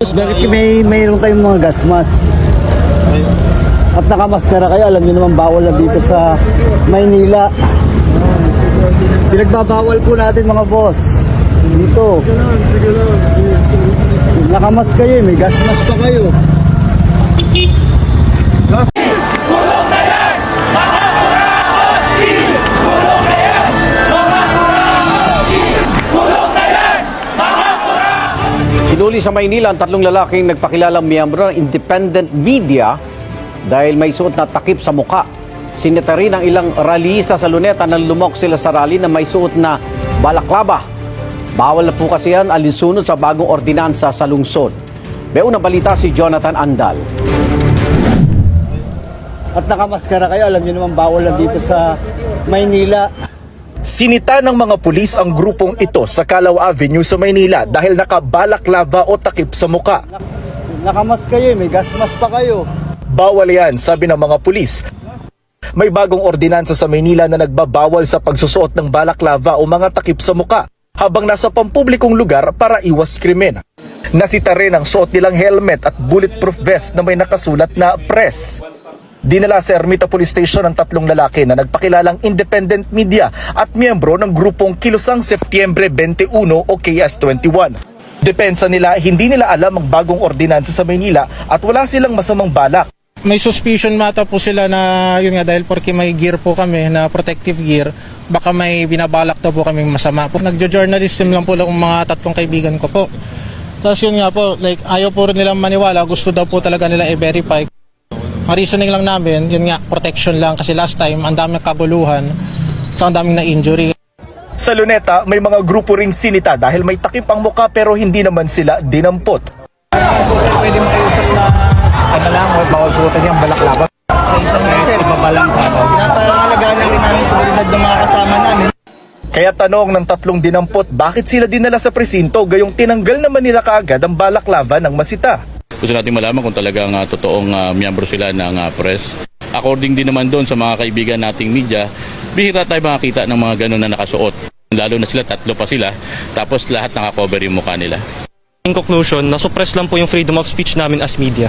Boss, bakit may mayroon tayong mga gas mask? At nakamaskara kayo, alam niyo naman bawal na dito sa Maynila. Pinagbabawal po natin mga boss. Dito. Nakamas kayo, eh, may gas mask pa kayo. Hinuli sa Maynila ang tatlong lalaking nagpakilalang miyembro ng independent media dahil may suot na takip sa muka. Sinita rin ang ilang rallyista sa luneta nang lumok sila sa rally na may suot na balaklava. Bawal na po kasi yan alinsunod sa bagong ordinansa sa lungsod. May unang balita si Jonathan Andal. At nakamaskara kayo, alam niyo naman bawal na dito sa Maynila. Sinita ng mga pulis ang grupong ito sa Calaw Avenue sa Maynila dahil nakabalaklava o takip sa muka. Nakamas kayo, eh, may gas mask pa kayo. Bawal yan, sabi ng mga pulis. May bagong ordinansa sa Maynila na nagbabawal sa pagsusuot ng balaklava o mga takip sa muka habang nasa pampublikong lugar para iwas krimen. Nasita rin ang suot nilang helmet at bulletproof vest na may nakasulat na press. Dinala sa Ermita Police Station ang tatlong lalaki na nagpakilalang independent media at miyembro ng grupong Kilusang Setyembre 21 o KS21. Depensa nila, hindi nila alam ang bagong ordinansa sa Maynila at wala silang masamang balak. may suspicion mata po sila na yun nga dahil porque may gear po kami na protective gear baka may binabalak daw po kami masama po nagjo-journalism lang po lang ang mga tatlong kaibigan ko po tapos yun nga po like ayaw po rin nilang maniwala gusto daw po talaga nila i-verify reasoning lang namin yun nga protection lang kasi last time ang daming kaguluhan sa ang daming na injury Sa Luneta, may mga grupo ring sinita dahil may takip ang muka pero hindi naman sila dinampot. pwede mo kausap na ano lang bawal po yung balaklava sa isang sir mabalangkaba pinapangalagaan lang rin namin seguridad ng mga kasama namin Kaya tanong ng tatlong dinampot bakit sila dinala sa presinto gayong tinanggal naman nila kaagad ang balaklava ng masita. Gusto natin malaman kung talagang ah, totoong ah, miyembro sila ng ah, press. According din naman doon sa mga kaibigan nating media, bihira tayo makakita ng mga ganun na nakasuot. Lalo na sila, tatlo pa sila, tapos lahat nakakover yung mukha nila. In conclusion, nasuppress lang po yung freedom of speech namin as media.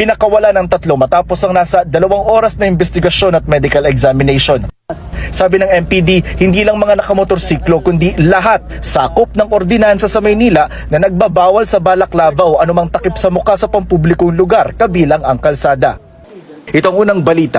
Pinakawala ng tatlo matapos ang nasa dalawang oras na investigasyon at medical examination. Sabi ng MPD, hindi lang mga nakamotorsiklo kundi lahat sakop ng ordinansa sa Maynila na nagbabawal sa balaklava o anumang takip sa muka sa pampublikong lugar kabilang ang kalsada. Itong unang balita